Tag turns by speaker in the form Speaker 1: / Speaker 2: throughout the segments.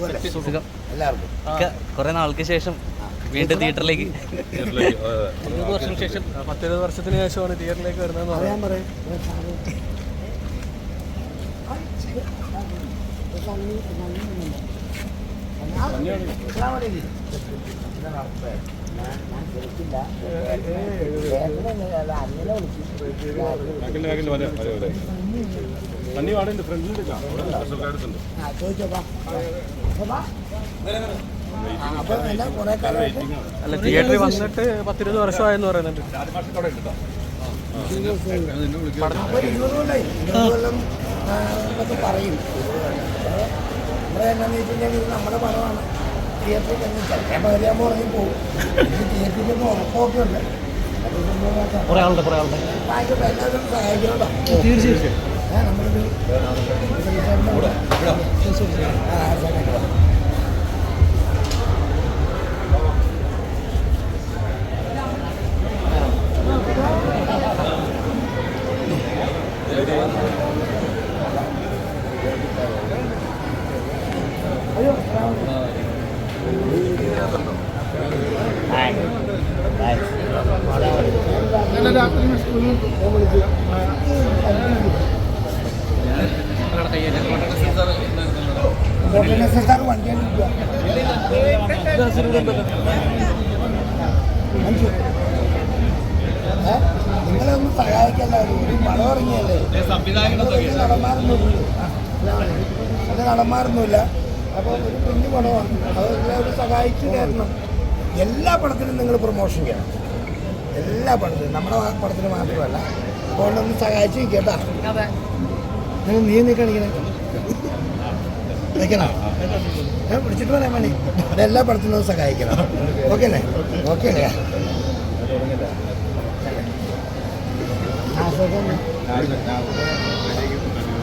Speaker 1: എല്ലാവർക്കും
Speaker 2: കുറെ നാൾക്ക് ശേഷം വീണ്ടും തിയേറ്ററിലേക്ക്
Speaker 3: ഇരുപത് വർഷം ശേഷം പത്തിരുപത് വർഷത്തിന് ശേഷമാണ് തിയേറ്ററിലേക്ക് വരുന്നത്
Speaker 1: പറയാൻ
Speaker 3: പറയാം
Speaker 1: പറയും
Speaker 4: തണ്ണി വാടേണ്ട
Speaker 3: അല്ല തിയേറ്ററിൽ വന്നിട്ട് പത്തിരുപത് വർഷമായെന്ന് പറയുന്നുണ്ട്.
Speaker 1: പറയും നമ്മുടെ പടമാണ് തിയേറ്ററിൽ തന്നെ ചിലപ്പോൾ അറിയാൻ പറഞ്ഞ് പോകും തിയേറ്ററിൽ ഒന്ന് ഉറപ്പൊക്കെ ഉണ്ട് എല്ലാവരും സഹായിക്കണം
Speaker 3: തീർച്ചയായും
Speaker 1: ഏ, നമ്മളിത് ആ, സഹായിക്കണം. അയ്യോ? നിങ്ങളൊന്ന് സഹായിക്കല്ല ഒരു പടം ഇറങ്ങിയല്ലേ നടന്മാരൊന്നുമില്ല നടന്മാരൊന്നുമില്ല അപ്പോൾ ഒരു കുഞ്ഞു പടമാണ്. അത് എല്ലാവരും സഹായിച്ചു കയറണം എല്ലാ പടത്തിനും നിങ്ങൾ പ്രൊമോഷൻ ചെയ്യണം. എല്ലാ പടത്തിനും. നമ്മുടെ പടത്തിന് മാത്രമല്ല. അപ്പോൾ ഒന്ന് സഹായിച്ചു കേട്ടാ നിങ്ങൾ നീ നീ കാണിക്കണേ നിൽക്കണം? ഏ വിളിച്ചിട്ട് പറയാൻ വേണ്ടി. എല്ലാ പടത്തിനും ഒന്ന് സഹായിക്കണം. ഓക്കെ അല്ലേ? ഓക്കെ അല്ലേ? ആ സുഖം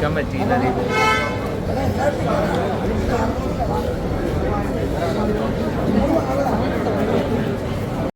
Speaker 5: कम है चीज़ नहीं